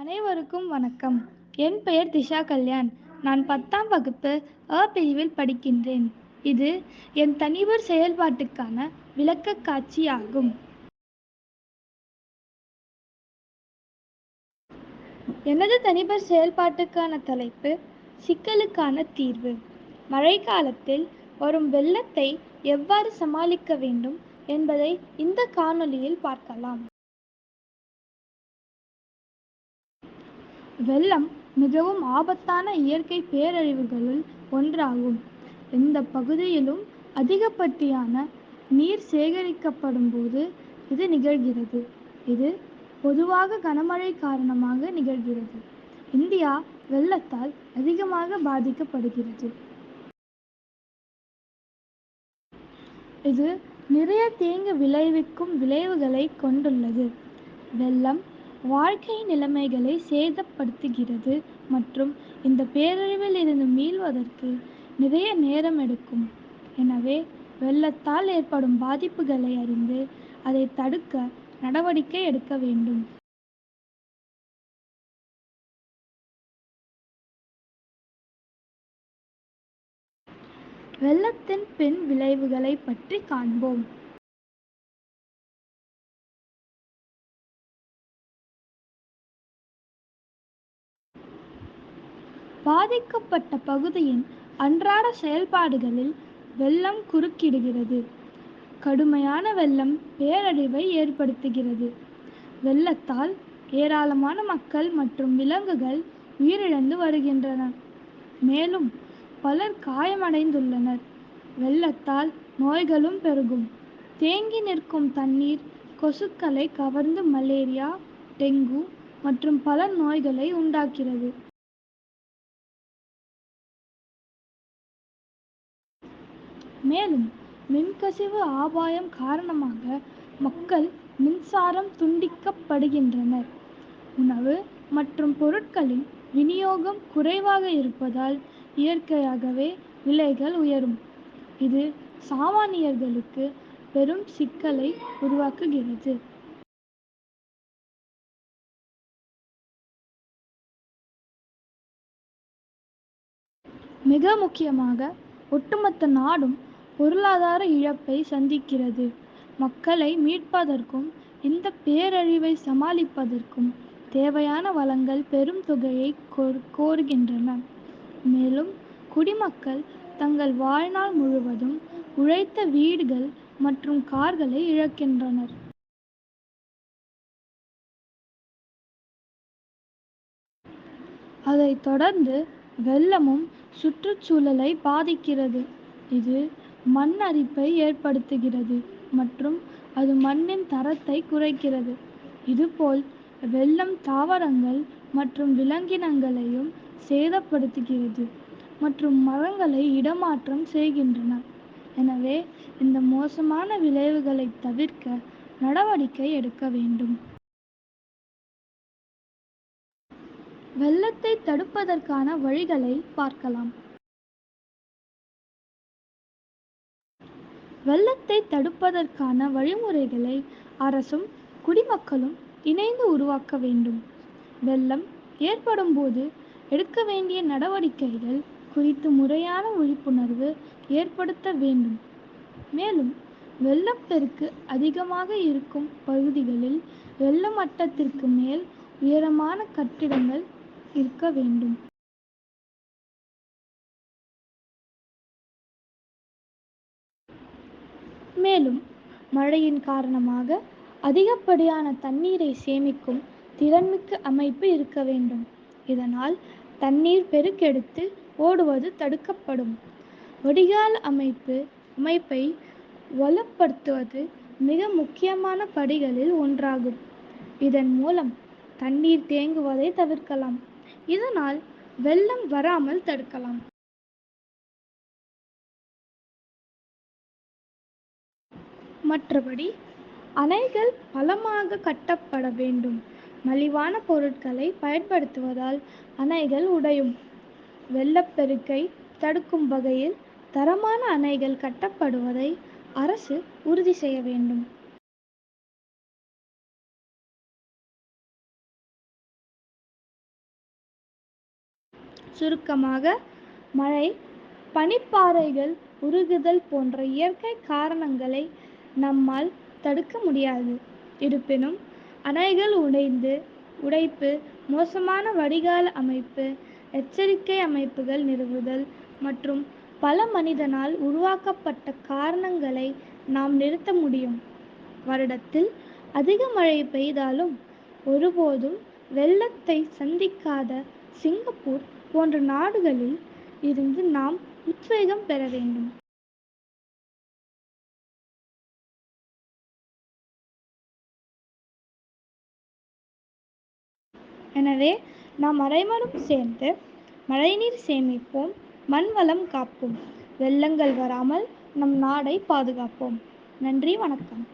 அனைவருக்கும் வணக்கம். என் பெயர் திஷா கல்யாண். நான் பத்தாம் வகுப்பு அ பிரிவில் படிக்கின்றேன். இது என் தனிவர் செயல்பாட்டுக்கான விளக்கக்காட்சி ஆகும் எனது தனிவர் செயல்பாட்டுக்கான தலைப்பு சிக்கலுக்கான தீர்வு. மழைக்காலத்தில் வரும் வெள்ளத்தை எவ்வாறு சமாளிக்க வேண்டும் என்பதை இந்த காணொளியில் பார்க்கலாம். வெள்ளம் மிகவும் ஆபத்தான இயற்கை பேரழிவுகளுள் ஒன்றாகும். இந்த பகுதியிலும் அதிகப்படியான நீர் சேகரிக்கப்படும் போது இது நிகழ்கிறது. இது பொதுவாக கனமழை காரணமாக நிகழ்கிறது. இந்தியா வெள்ளத்தால் அதிகமாக பாதிக்கப்படுகிறது. இது நிறைய தீங்கு விளைவிக்கும் விளைவுகளை கொண்டுள்ளது. வெள்ளம் வாழ்க்கை நிலைமைகளை சேதப்படுத்துகிறது மற்றும் இந்த பேரழிவில் இருந்து மீள்வதற்கு நிறைய நேரம் எடுக்கும். எனவே வெள்ளத்தால் ஏற்படும் பாதிப்புகளை அறிந்து அதை தடுக்க நடவடிக்கை எடுக்க வேண்டும். வெள்ளத்தின் பின் விளைவுகளை பற்றி காண்போம். பாதிக்கப்பட்ட பகுதியின் அன்றாட செயல்பாடுகளில் வெள்ளம் குறுக்கிடுகிறது. கடுமையான வெள்ளம் பேரழிவை ஏற்படுத்துகிறது. வெள்ளத்தால் ஏராளமான மக்கள் மற்றும் விலங்குகள் உயிரிழந்து வருகின்றன. மேலும் பலர் காயமடைந்துள்ளனர். வெள்ளத்தால் நோய்களும் பெருகும். தேங்கி நிற்கும் தண்ணீர் கொசுக்களை கவர்ந்து மலேரியா டெங்கு மற்றும் பல நோய்களை உண்டாக்கிறது மேலும் மின்கசிவு ஆபாயம் காரணமாக மக்கள் மின்சாரம் துண்டிக்கப்படுகின்றனர். உணவு மற்றும் பொருட்களின் விநியோகம் குறைவாக இருப்பதால் இயற்கையாகவே விலைகள் உயரும். இது சாமானியர்களுக்கு பெரும் சிக்கலை உருவாக்குகிறது. மிக முக்கியமாக ஒட்டுமொத்த நாடும் பொருளாதார இழப்பை சந்திக்கிறது. மக்களை மீட்பதற்கும் இந்த பேரழிவை சமாளிப்பதற்கும் தேவையான வளங்கள் பெரும் தொகையை கோருகின்றன. மேலும் குடிமக்கள் தங்கள் வாழ்நாள் முழுவதும் உழைத்த வீடுகள் மற்றும் கார்களை இழக்கின்றனர். அதைத் தொடர்ந்து வெள்ளமும் சுற்றுச்சூழலை பாதிக்கிறது. இது மண் அரிப்பை ஏற்படுத்துகிறது மற்றும் அது மண்ணின் தரத்தை குறைக்கிறது. இதுபோல் வெள்ளம் தாவரங்கள் மற்றும் விலங்கினங்களையும் சேதப்படுத்துகிறது மற்றும் மரங்களை இடமாற்றம் செய்கின்றன. எனவே இந்த மோசமான விளைவுகளை தவிர்க்க நடவடிக்கை எடுக்க வேண்டும். வெள்ளத்தை தடுப்பதற்கான வழிகளை பார்க்கலாம். வெள்ளத்தை தடுப்பதற்கான வழிமுறைகளை அரசும் குடிமக்களும் இணைந்து உருவாக்க வேண்டும். வெள்ளம் ஏற்படும் போது எடுக்க வேண்டிய நடவடிக்கைகள் குறித்து முறையான விழிப்புணர்வு ஏற்படுத்த வேண்டும். மேலும் வெள்ளப்பெருக்கு அதிகமாக இருக்கும் பகுதிகளில் வெள்ள மட்டத்திற்கு மேல் உயரமான கட்டிடங்கள் இருக்க வேண்டும். மேலும் மழையின் காரணமாக அதிகப்படியான தண்ணீரை சேமிக்கும் திறன்மிக்க அமைப்பு இருக்க வேண்டும். இதனால் தண்ணீர் பெருக்கெடுத்து ஓடுவது தடுக்கப்படும். வடிகால் அமைப்பு அமைப்பை வலுப்படுத்துவது மிக முக்கியமான படிகளில் ஒன்றாகும். இதன் மூலம் தண்ணீர் தேங்குவதை தவிர்க்கலாம். இதனால் வெள்ளம் வராமல் தடுக்கலாம். மற்றபடி அணைகள் பலமாக கட்டப்பட வேண்டும். மலிவான பொருட்களை பயன்படுத்துவதால் அணைகள் உடையும். வெள்ளப்பெருக்கை தடுக்கும் வகையில் தரமான அணைகள் கட்டப்படுவதை அரசு உறுதி செய்ய வேண்டும். சுருக்கமாக மழை பனிப்பாறைகள் உருகுதல் போன்ற இயற்கை காரணங்களை நம்மால் தடுக்க முடியாது. இருப்பினும் அணைகள் உடைந்து உடைப்பு மோசமான வடிகால் அமைப்பு எச்சரிக்கை அமைப்புகள் நிறுவுதல் மற்றும் பல மனிதனால் உருவாக்கப்பட்ட காரணங்களை நாம் நிறுத்த முடியும். வருடத்தில் அதிக மழை பெய்தாலும் ஒருபோதும் வெள்ளத்தை சந்திக்காத சிங்கப்பூர் போன்ற நாடுகளில் இருந்து நாம் உத்வேகம் பெற வேண்டும். எனவே நாம் அனைவரும் சேர்ந்து மழைநீர் சேமிப்போம் மண் வளம் காப்போம். வெள்ளங்கள் வராமல் நம் நாடை பாதுகாப்போம். நன்றி வணக்கம்.